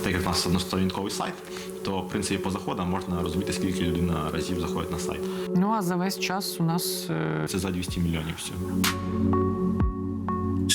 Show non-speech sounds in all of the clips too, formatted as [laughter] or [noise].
так як у нас односторінковий сайт, то в принципі по заходам можна розуміти, скільки людина разів заходить на сайт. Ну а за весь час у нас е, Це за 200 мільйонів всього.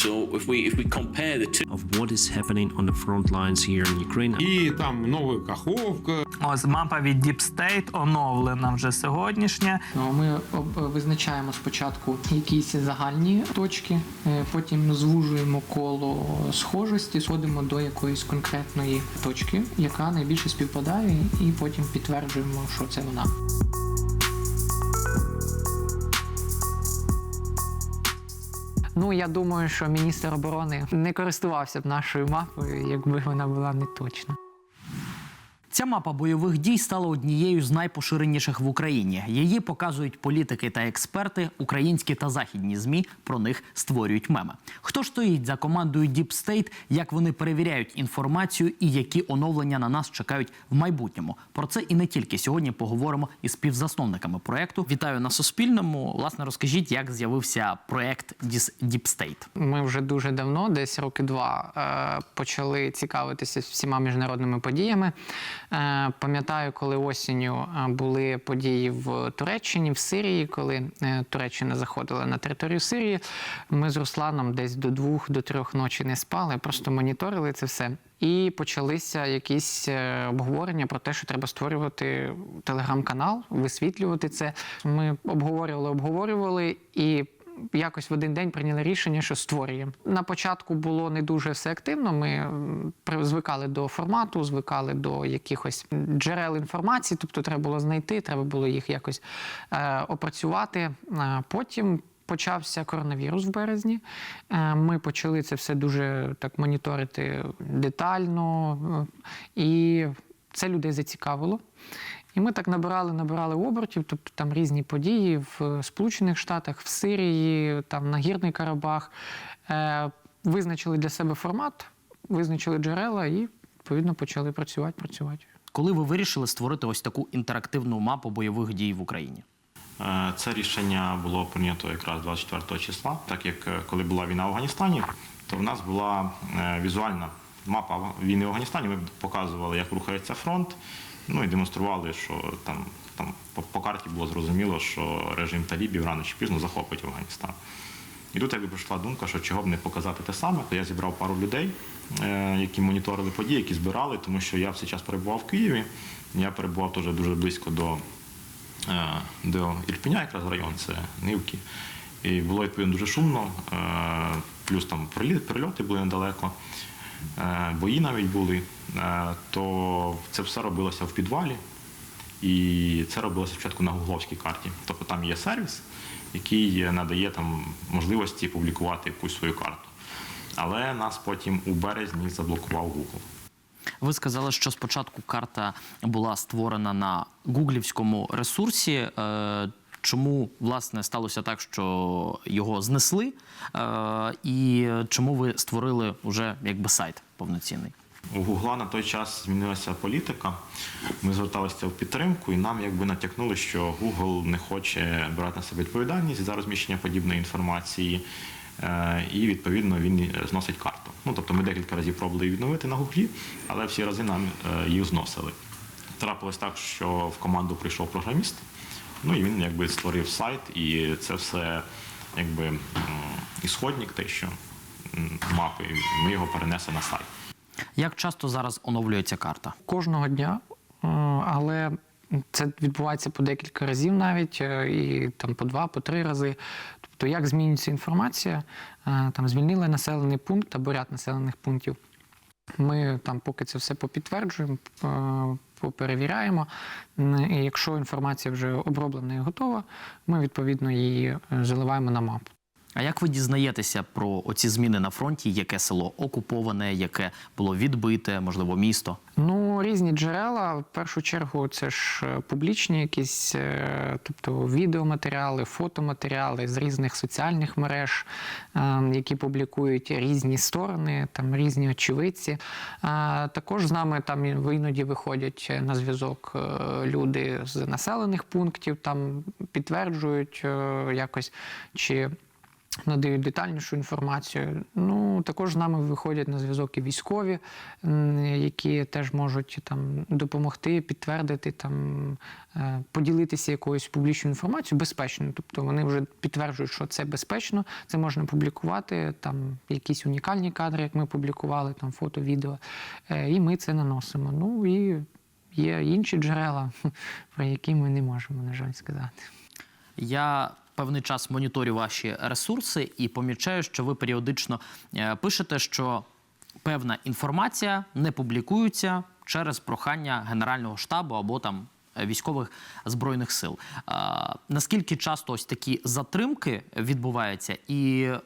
So if we if we compare the two, of what is happening on the front lines here in Ukraine. І там нова Каховка, Ось мапа від Deep State оновлена вже сьогоднішня. ну, ми визначаємо спочатку якісь загальні точки, е, потім звужуємо коло схожості, сходимо до якоїсь конкретної точки, яка найбільше співпадає, і потім підтверджуємо, що це вона. Ну, я думаю, що міністр оборони не користувався б нашою мапою, якби вона була не точна. Ця мапа бойових дій стала однією з найпоширеніших в Україні. Її показують політики та експерти, українські та західні змі про них створюють меми. Хто стоїть за командою Deep State, як вони перевіряють інформацію і які оновлення на нас чекають в майбутньому? Про це і не тільки сьогодні поговоримо із співзасновниками проекту. Вітаю на Суспільному. Власне, розкажіть, як з'явився проект Deep State. Ми вже дуже давно, десь роки два, е, почали цікавитися всіма міжнародними подіями. Е, Пам'ятаю, коли осінню е, були події в Туреччині, в Сирії, коли е, Туреччина заходила на територію Сирії. Ми з Русланом десь до двох до трьох ночі не спали, просто моніторили це все. І почалися якісь обговорення про те, що треба створювати телеграм-канал, висвітлювати це. Ми обговорювали, обговорювали і якось в один день прийняли рішення, що створюємо. На початку було не дуже все активно. Ми звикали до формату, звикали до якихось джерел інформації, тобто треба було знайти, треба було їх якось е, опрацювати. Е, потім. Почався коронавірус в березні. Е, Ми почали це все дуже так моніторити детально, е, і це людей зацікавило. І ми так набирали, набирали обертів, тобто там різні події в Сполучених Штатах, в Сирії, там на Гірний Карабах. Е, визначили для себе формат, визначили джерела і відповідно почали працювати, працювати. Коли ви вирішили створити ось таку інтерактивну мапу бойових дій в Україні? Е, Це рішення було прийнято якраз 24 числа, так як е, коли була війна в Афганістані, то в нас була е, візуальна мапа війни в Афганістані. Ми показували, як рухається фронт, ну і демонстрували, що там, там по, по карті було зрозуміло, що режим талібів рано чи пізно захопить Афганістан. І тут якби прийшла думка, що чого б не показати те саме, то я зібрав пару людей, е, які моніторили події, які збирали, тому що я в час перебував в Києві. Я перебував теж дуже близько до е, до Ірпеня, якраз район, це Нивки. І було відповідно дуже шумно, е, плюс там прильоти були недалеко, бої навіть були. Е, То це все робилося в підвалі. І це робилося спочатку на гугловській карті. Тобто там є сервіс, який надає там можливості публікувати якусь свою карту. Але нас потім у березні заблокував Google. Ви сказали, що спочатку карта була створена на гуглівському ресурсі. Чому власне сталося так, що його знесли, Е, і чому ви створили вже якби сайт повноцінний? У Гугла на той час змінилася політика. Ми зверталися в підтримку, і нам якби натякнули, що Google не хоче брати на себе відповідальність за розміщення подібної інформації, е, і відповідно він зносить карту. Ну тобто ми декілька разів пробували відновити на Гуглі, але всі рази нам е, їх зносили. Трапилось так, що в команду прийшов програміст, ну і він якби створив сайт, і це все якби ісходник, те, що мапи, ми його перенесли на сайт. Як часто зараз оновлюється карта? Кожного дня, е, але це відбувається по декілька разів навіть, е, і там по два, по три рази. Тобто, як змінюється інформація, е, там звільнили населений пункт або ряд населених пунктів. Ми там поки це все попідтверджуємо, е, поперевіряємо. І якщо інформація вже оброблена і готова, ми відповідно її е, заливаємо на мапу. А як ви дізнаєтеся про оці зміни на фронті? Яке село окуповане, яке було відбите, можливо, місто? Ну, різні джерела. В першу чергу, це ж е, публічні якісь, е, тобто відеоматеріали, фотоматеріали з різних соціальних мереж, е, які публікують різні сторони, там різні очевидці. Також з нами там іноді виходять на зв'язок люди з населених пунктів, там підтверджують якось чи. Надають детальнішу інформацію. Ну, також з нами виходять на зв'язок і військові, які теж можуть там допомогти, підтвердити, там, е, поділитися якоюсь публічною інформацією безпечно. Тобто вони вже підтверджують, що це безпечно, це можна публікувати, там якісь унікальні кадри, як ми публікували, там фото, відео. Е, І ми це наносимо. Ну і є інші джерела, [laughs] про які ми не можемо, на жаль, сказати. Я певний час моніторю ваші ресурси і помічаю, що ви періодично е, пишете, що певна інформація не публікується через прохання Генерального штабу або там військових збройних сил. Наскільки часто ось такі затримки відбуваються, і е,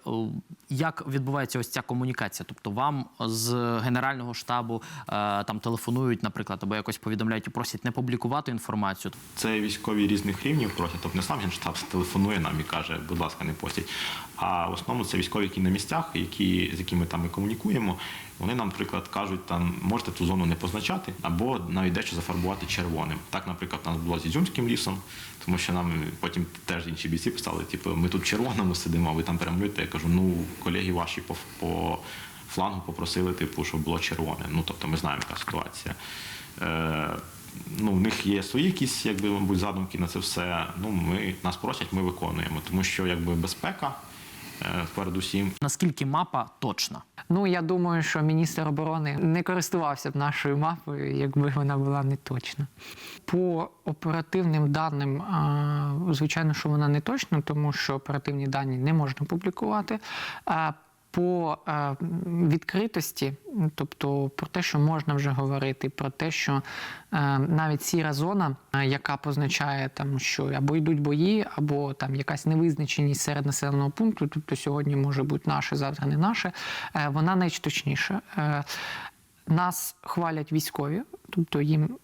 як відбувається ось ця комунікація? Тобто вам з Генерального штабу е, там телефонують, наприклад, або якось повідомляють і просять не публікувати інформацію. Це військові різних рівнів просять, тобто не сам генштаб телефонує нам і каже, будь ласка, не постіть. А в основному це військові, які на місцях, які, з якими там ми комунікуємо. Вони нам, наприклад, кажуть, там можете ту зону не позначати, або навіть дещо зафарбувати червоним. Так, наприклад, у нас було з Ізюмським лісом, тому що нам потім теж інші бійці писали, типу, ми тут червоному сидимо, а ви там перемалюєте. Я кажу, ну колеги ваші по, по флангу попросили, типу, щоб було червоне. Ну тобто ми знаємо, яка ситуація. Е, ну, в них є свої якісь, якби, мабуть, задумки на це все. Ну, ми, нас просять, ми виконуємо. Тому що якби безпека передусім. Наскільки мапа точна? Ну, я думаю, що міністр оборони не користувався б нашою мапою, якби вона була не точна. По оперативним даним, звичайно, що вона не точна, тому що оперативні дані не можна публікувати. По відкритості, тобто про те, що можна вже говорити, про те, що е, навіть сіра зона, е, яка позначає там, що або йдуть бої, або там якась невизначеність серед населеного пункту, тобто сьогодні може бути наше, завтра не наше, е, вона найчточніша. Нас хвалять військові, тобто їм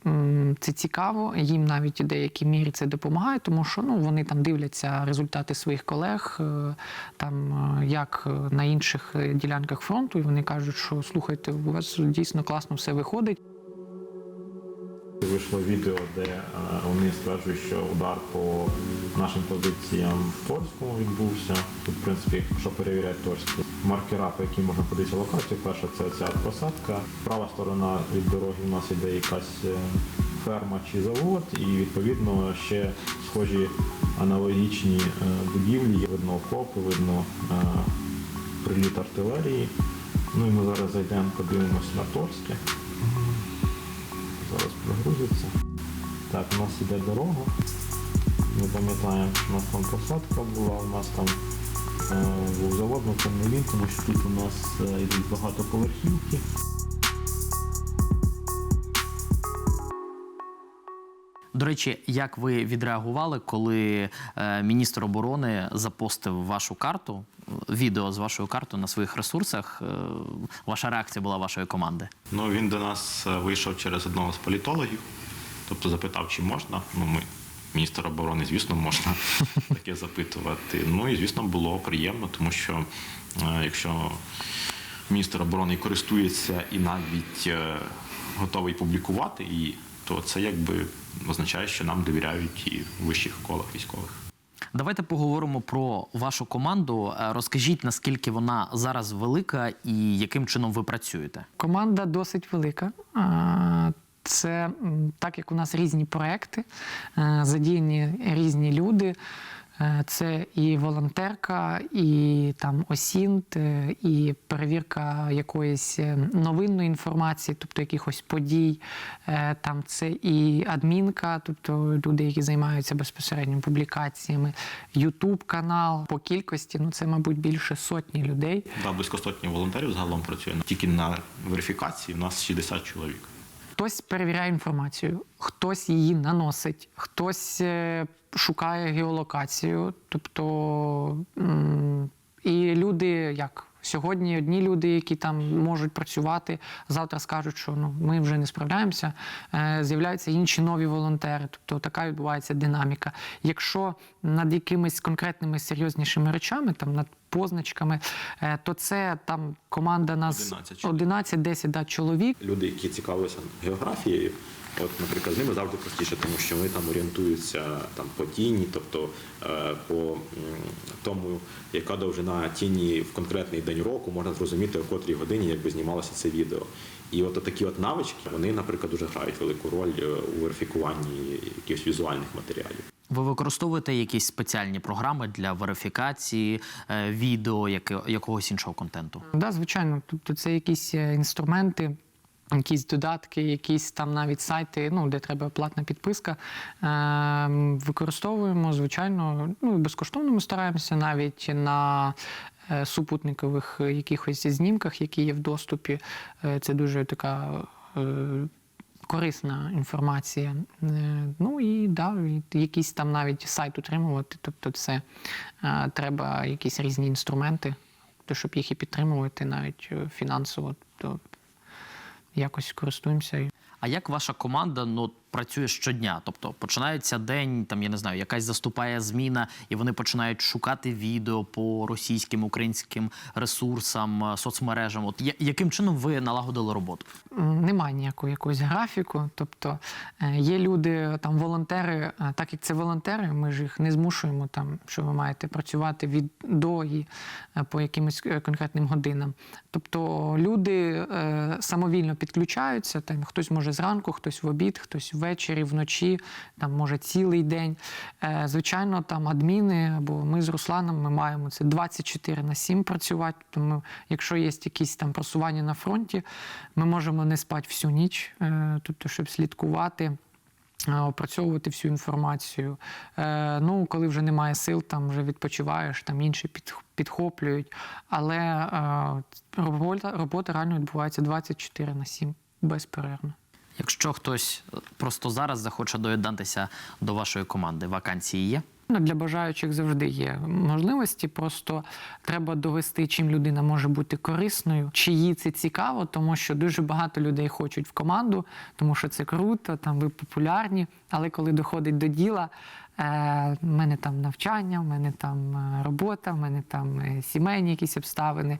це цікаво, їм навіть у деякій мірі це допомагає, тому що ну, вони там дивляться результати своїх колег, е, там е, як е, на інших ділянках фронту, і вони кажуть, що слухайте, у вас дійсно класно все виходить. Вийшло відео, де вони стверджують, що удар по нашим позиціям в Торському відбувся. Тут, в принципі, якщо перевіряти Торську, маркера, по яким можна подивитися локацію, перша це ця посадка. Права сторона від дороги у нас іде якась е, ферма чи завод, і відповідно ще схожі аналогічні е, будівлі. Видно окопи, видно е, приліт артилерії. Ну і ми зараз зайдемо, подивимося на Торське. Зараз прогрузиться. Так, у нас іде дорога. Ми пам'ятаємо, що у нас там посадка була, у нас там е, це не він, тому що тут у нас е, йдуть багатоповерхівки. До речі, як ви відреагували, коли е, міністр оборони запостив вашу карту, е, відео з вашою картою на своїх ресурсах? Е, ваша реакція була вашої команди? Ну, він до нас е, вийшов через одного з політологів, тобто запитав, чи можна. Ну, ми, міністр оборони, звісно, можна [laughs] таке запитувати. Ну і звісно, було приємно, тому що е, якщо міністр оборони користується і навіть е, готовий публікувати її, то це якби означає, що нам довіряють і в вищих колах військових. Давайте поговоримо про вашу команду. Е, Розкажіть, наскільки вона зараз велика і яким чином ви працюєте? Команда досить велика. Це так як у нас різні проекти, е, задіяні різні люди. Е, Це і волонтерка, і там осінт, е, і перевірка якоїсь новинної інформації, тобто якихось подій. Там це і адмінка, тобто люди, які займаються безпосередньо публікаціями, Ютуб канал по кількості. Ну це, мабуть, більше сотні людей. Да, близько сотні волонтерів загалом працює. Тільки на верифікації у нас 60 чоловік. Хтось перевіряє інформацію, хтось її наносить, хтось е, шукає геолокацію. Тобто і люди як. Сьогодні одні люди, які там можуть працювати, завтра скажуть, що ну ми вже не справляємося. Е, з'являються інші нові волонтери. Тобто така відбувається динаміка. Якщо над якимись конкретними серйознішими речами, там над позначками, е, то це там команда нас 11 чоловік. 11-10 да, чоловік. Люди, які цікавилися географією, От, наприклад, з ними завжди простіше, тому що вони там орієнтуються там по тіні, тобто е, по тому, яка довжина тіні в конкретний день року, можна зрозуміти, о котрій годині якби знімалося це відео. І от такі от навички, вони, наприклад, дуже грають велику роль е, у верифікуванні якихось візуальних матеріалів. Ви використовуєте якісь спеціальні програми для верифікації е, відео, яке, якогось іншого контенту? Да, звичайно. Тобто це якісь е, інструменти, якісь додатки, якісь там навіть сайти, ну, де треба платна підписка. Е, використовуємо, звичайно, ну, безкоштовно ми стараємося навіть на е, супутникових якихось знімках, які є в доступі. Е, це дуже така. Корисна інформація. Е, Ну і да, якийсь там навіть сайт утримувати. Тобто, це е, треба якісь різні інструменти, то щоб їх і підтримувати навіть е, фінансово, то якось користуємося. А як ваша команда ну, працює щодня? Тобто починається день, там я не знаю, якась заступає зміна, і вони починають шукати відео по російським, українським ресурсам, е, соцмережам. От яким чином ви налагодили роботу? Немає ніякого якогось графіку. Тобто е, є люди, там волонтери, е, так як це волонтери, ми ж їх не змушуємо, там, що ви маєте працювати від до і по якимось конкретним годинам. Тобто люди самовільно підключаються, там хтось може зранку, хтось в обід, хтось ввечері, вночі, там може цілий день. Е, Звичайно, там адміни або ми з Русланом ми маємо це 24 на 7 працювати. Тому якщо є якісь там просування на фронті, ми можемо не спати всю ніч, е, тобто, щоб слідкувати. е, Опрацьовувати всю інформацію. Ну, коли вже немає сил, там вже відпочиваєш, там інші підхоплюють. Але робота, робота реально відбувається 24 на 7 безперервно. Якщо хтось е, просто зараз захоче доєднатися до вашої команди, вакансії є? Ну, Для бажаючих завжди є можливості. Просто треба довести, чим людина може бути корисною, чи їй це цікаво, тому що дуже багато людей хочуть в команду, тому що це круто, там ви популярні. Але коли доходить до діла, е, в мене там навчання, в мене там е, робота, в мене там сімейні якісь обставини.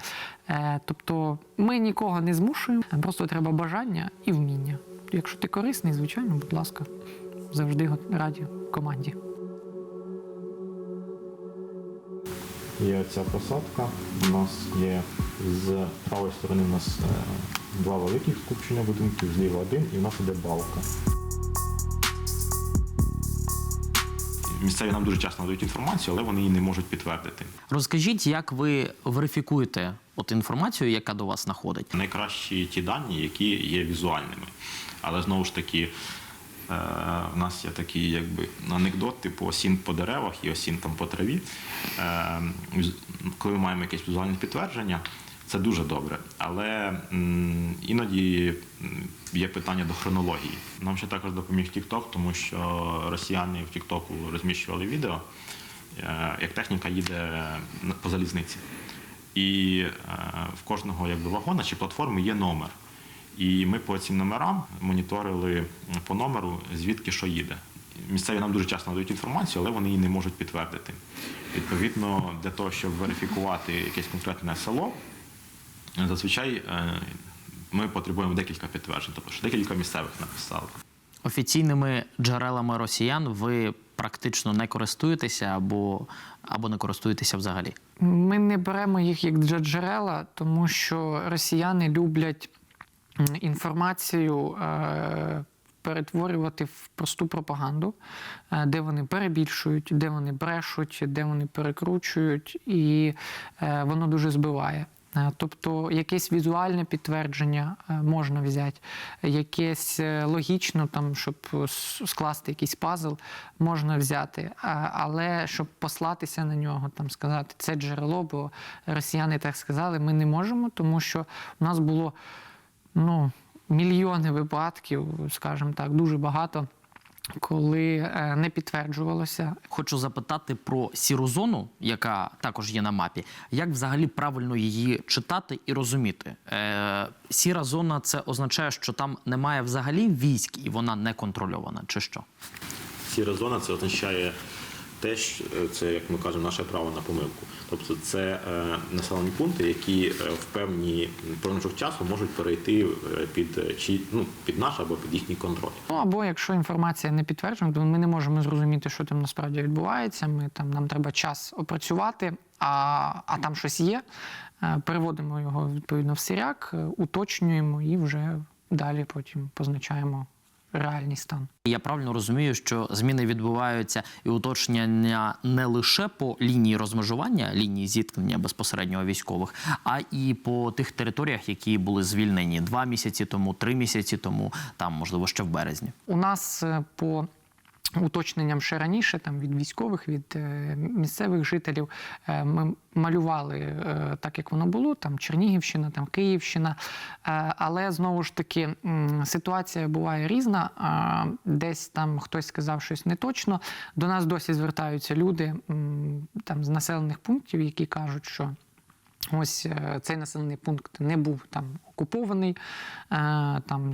Е, тобто ми нікого не змушуємо, просто треба бажання і вміння. Якщо ти корисний, звичайно, будь ласка, завжди раді команді. Є ця посадка. У нас є з правої сторони у нас е, два великих скупчення будинків, зліва один, і в нас іде балка. Місцеві нам дуже часто надають інформацію, але вони її не можуть підтвердити. Розкажіть, як ви верифікуєте от інформацію, яка до вас знаходить? Найкращі ті дані, які є візуальними. Але знову ж таки, е, в нас є такий якби анекдот, типу осін по деревах і осін там по траві. Е, коли ми маємо якесь візуальне підтвердження, це дуже добре. Але іноді є питання до хронології. Нам ще також допоміг TikTok, тому що росіяни в TikTok розміщували відео, е, як техніка їде по залізниці. І е, в кожного якби, вагона чи платформи є номер. І ми по цим номерам моніторили по номеру, звідки що їде. Місцеві нам дуже часто надають інформацію, але вони її не можуть підтвердити. Відповідно, для того, щоб верифікувати якесь конкретне село, зазвичай е, ми потребуємо декілька підтверджень, тобто що декілька місцевих написали. Офіційними джерелами росіян ви практично не користуєтеся або, або не користуєтеся взагалі. Ми не беремо їх як джерела, тому що росіяни люблять інформацію е, перетворювати в просту пропаганду, е, де вони перебільшують, де вони брешуть, де вони перекручують, і е, воно дуже збиває. Е, Тобто якесь візуальне підтвердження е, можна взяти, якесь е, логічно, там, щоб скласти якийсь пазл, можна взяти. Але щоб послатися на нього, там сказати це джерело, бо росіяни так сказали, ми не можемо, тому що у нас було ну, мільйони випадків, скажімо так, дуже багато, коли е, не підтверджувалося Хочу запитати про сіру зону, яка також є на мапі. Як взагалі правильно її читати і розуміти? Е, сіра зона це означає, що там немає взагалі військ і вона не контрольована, чи що? Сіра зона це означає те, що це як ми кажемо, наше право на помилку. Тобто це е, населені пункти, які е, в певні проміжок часу можуть перейти е, під е, чи ну під наш або під їхній контроль. Ну або якщо інформація не підтверджена, то ми не можемо зрозуміти, що там насправді відбувається. Ми там нам треба час опрацювати, а, а там щось є. Е, Переводимо його відповідно в сиряк, е, уточнюємо і вже далі потім позначаємо реальний стан. Я правильно розумію, що зміни відбуваються і уточнення не лише по лінії розмежування, лінії зіткнення безпосереднього військових, а і по тих територіях, які були звільнені два місяці тому, три місяці тому, там можливо ще в березні. У нас е, по уточненням ще раніше, там від військових, від е, місцевих жителів, е, ми малювали е, так, як воно було, там Чернігівщина, там Київщина. Але знову ж таки ситуація буває різна. Десь там хтось сказав щось не точно. До нас досі звертаються люди там з населених пунктів, які кажуть, що. Ось е, цей населений пункт не був там окупований, е, там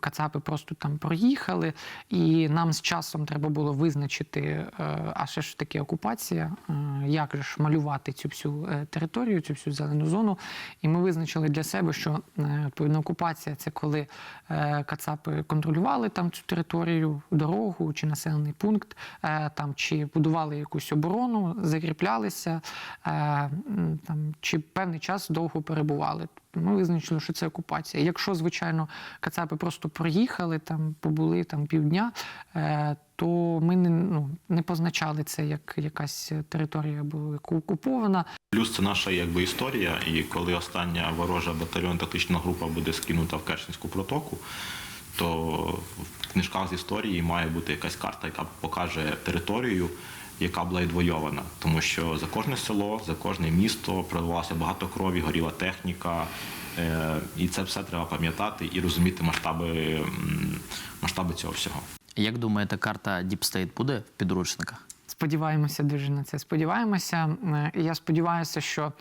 кацапи просто там проїхали, і нам з часом треба було визначити, е, а ще ж таки окупація, як же ж малювати цю всю територію, цю всю зелену зону. І ми визначили для себе, що відповідно окупація це коли кацапи контролювали там цю територію, дорогу чи населений пункт, там чи будували якусь оборону, закріплялися, там чи певний час довго перебували. Ми визначили, що це окупація. Якщо, звичайно, кацапи просто проїхали, там побули там півдня, е, то ми не, ну, не позначали це як якась територія була окупована. Плюс це наша якби історія, і коли остання ворожа батальйон тактична група буде скинута в Керченську протоку, то в книжках з історії має бути якась карта, яка покаже територію, яка була відвойована. Тому що за кожне село, за кожне місто проливалося багато крові, горіла техніка. Е, І це все треба пам'ятати і розуміти масштаби, масштаби цього всього. Як думаєте, карта Deep State буде в підручниках? Сподіваємося дуже на це. Сподіваємося. Я сподіваюся, що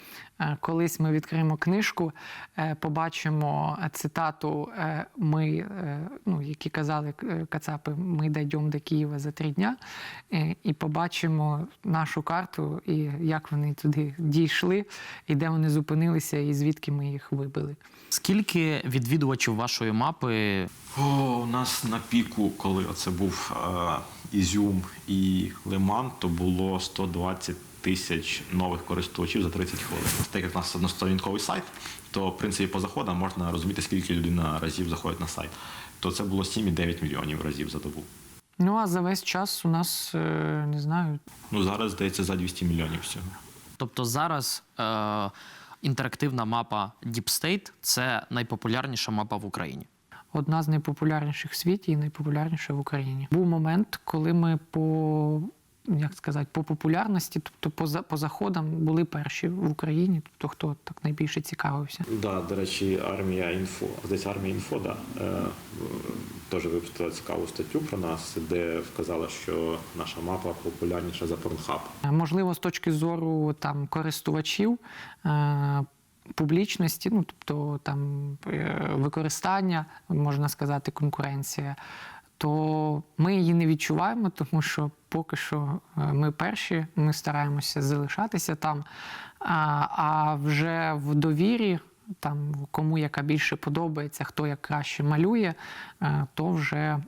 колись ми відкриємо книжку, е, побачимо цитату е, ми, е, ну, які казали е, Кацапи, ми дійдемо до Києва за три дня, е, і побачимо нашу карту, і як вони туди дійшли, і де вони зупинилися, і звідки ми їх вибили. Скільки відвідувачів вашої мапи О, у нас на піку, коли це був е, Ізюм і Лиман, то було 120 тисяч нових користувачів за 30 хвилин. Так як у нас односторінковий сайт, то в принципі по заходам можна розуміти, скільки людина разів заходить на сайт. То це було 7,9 мільйонів разів за добу. Ну а за весь час у нас е, не знаю, Ну зараз здається за 200 мільйонів всього. Тобто зараз е, інтерактивна мапа Deep State – це найпопулярніша мапа в Україні. одна з найпопулярніших в світі і найпопулярніша в Україні. Був момент, коли ми по як сказати, по популярності, тобто по, за- по заходам були перші в Україні, тобто хто так найбільше цікавився. Да, до речі, армія інфо, десь армія інфо, да, е, теж випустила цікаву статтю про нас, де вказала, що наша мапа популярніша за. Е, Можливо, з точки зору там користувачів. Е- Публічності, ну тобто там е, використання, можна сказати, конкуренція, то ми її не відчуваємо, тому що поки що е, ми перші, ми стараємося залишатися там. А, вже в довірі, там кому яка більше подобається, хто як краще малює, е, то вже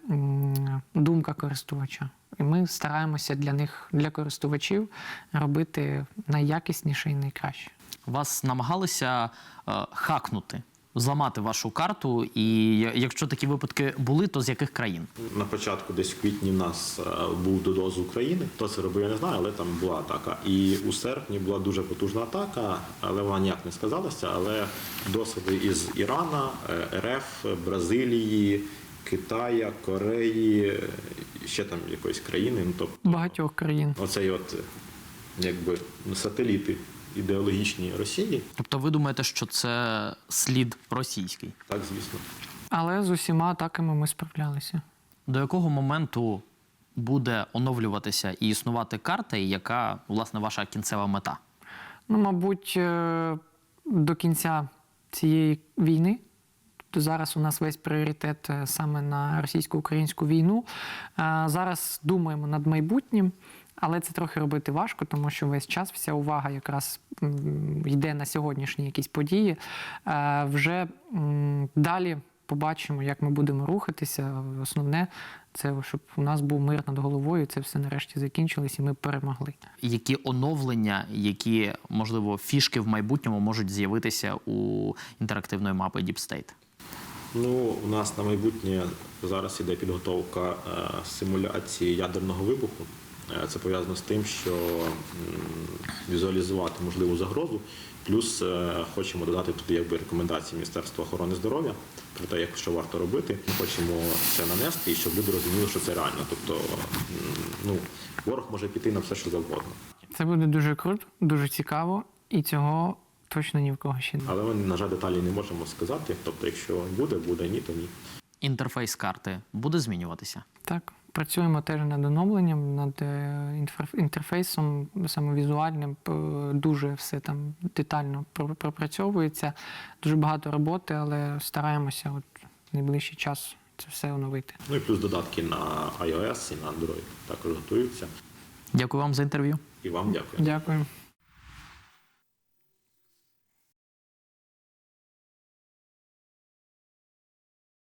думка користувача. І ми стараємося для них, для користувачів, робити найякісніше і найкраще. Вас намагалися е, хакнути, зламати вашу карту, і якщо такі випадки були, то з яких країн? На початку, десь в квітні, в нас е, був додо з України. Хто це робив, я не знаю, але там була атака. І у серпні була дуже потужна атака, але вона ніяк не сказалася. Але досвіди із Ірана, е, РФ, Бразилії, Китая, Кореї, е, ще там якоїсь країни. Ну тобто Багатьох країн. оцей от якби ну, сателіти ідеологічні Росії, Тобто ви думаєте, що це слід російський? так звісно. Але з усіма атаками ми справлялися. До якого моменту буде оновлюватися і існувати карта, і яка власне ваша кінцева мета? Ну, мабуть, е, до кінця цієї війни. Тобто зараз у нас весь пріоритет е, саме на російсько-українську війну. Е, Зараз думаємо над майбутнім. Але це трохи робити важко, тому що весь час вся увага якраз йде на сьогоднішні якісь події. Е, Вже далі побачимо, як ми будемо рухатися. Основне це щоб у нас був мир над головою. Це все нарешті закінчилось, і ми перемогли. Які оновлення, які можливо фішки в майбутньому можуть з'явитися у інтерактивної мапи Deep State? Ну, у нас на майбутнє зараз іде підготовка е, симуляції ядерного вибуху. Е, Це пов'язано з тим, що візуалізувати можливу загрозу. Плюс е, хочемо додати тут якби рекомендації Міністерства охорони здоров'я про те, як що варто робити. Ми хочемо це нанести і щоб люди розуміли, що це реально. Тобто, ну, ворог може піти на все, що завгодно. Це буде дуже круто, дуже цікаво, і цього точно ні в кого ще немає. Але ми, на жаль, деталі не можемо сказати. Тобто, якщо буде, буде, ні, то ні. Інтерфейс карти буде змінюватися. Так, працюємо теж над оновленням, над е, інтерфейсом, саме візуальним. Дуже все там детально пропрацьовується. Дуже багато роботи, але стараємося от в найближчий час це все оновити. Ну і плюс додатки на iOS і на Android також готуються. Дякую вам за інтерв'ю. І вам дякую. Дякую.